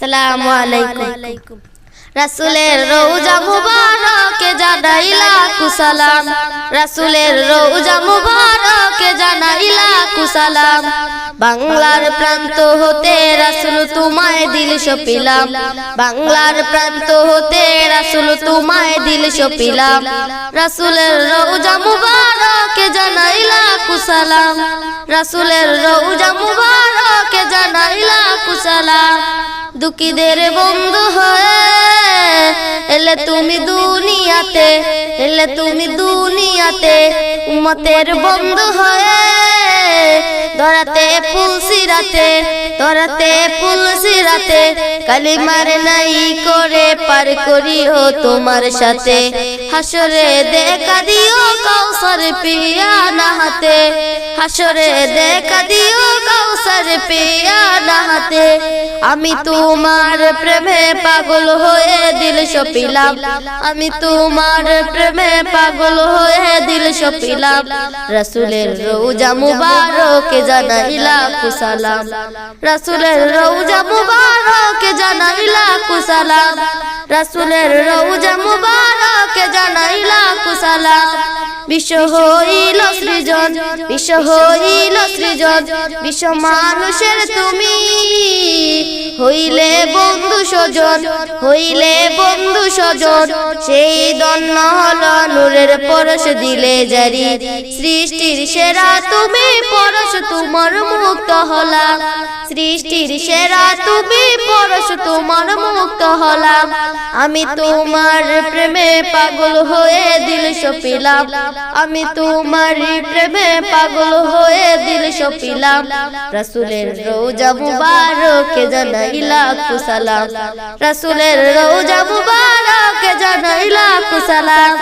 আসসালামু আলাইকুম। রাসুলের রৌজা মুবারকে জানাইলা কুসালাম। রাসুলের রৌজা মুবারকে জানাইলা কুসালাম। বাংলার প্রান্ত হতে রাসুল তোমায় দিল সপিলাম। বাংলার প্রান্ত হতে রাসুল তোমায় দিল সপিলাম। রাসুলের রৌজা মুবারকে জানাইলা কুসালাম। রাসুলের রৌজা মুবারকে দুঃখীদের বন্ধু হয়ে। এলে তুমি দুনিয়াতে, এলে তুমি দুনিয়াতে উম্মতের বন্ধু হয়ে। ধরাতে ফুলসিরাতে ধরাতে ফুলসিরাতে কালিমার নাই করে পার করিও তোমার সাথে। হাসরে দেখা দিও কাউসার পিয়া নাহাতে হাসরে দেখা দিও কাউসার পিয়া নাহাতে আমি তোমার প্রেমে পাগল হয়ে দিল সপিলাম আমি তোমার প্রেমে পাগল হয়ে দিল সপিলাম রাসুলের রৌজা মুবারকে জানাইলা কুসালাম। রাসুলের রৌজা মুবারকে জানাইলা কুসালাম। রাসুলের রৌজা জানাইলা কুসালাম বিশ্ব হইল সৃজন, বিশ্ব হইল সৃজন, বিশ্ব মানুষের তুমি। হইলে বন্ধু স্বজন, হইলে বন্ধু স্বজন, সেই দন্ন হল নূরের পরশ দিলে জারি। সৃষ্টির সেরা তুমি, পরশ তোমার মুক্ত হলা। সৃষ্টির সেরা তুমি, পরশ তোমার মুক্ত হলাম। আমি তোমার প্রেমে পাগল হয়ে দিল সপিলাম। আমি তোমার প্রেমে পাগল হয়ে দিল সপিলাম। রাসুলের রোজা মুবারকে জানাইলা কুসালাম। রাসুলের রোজা মুবারকে জানাইলা কুসালাম।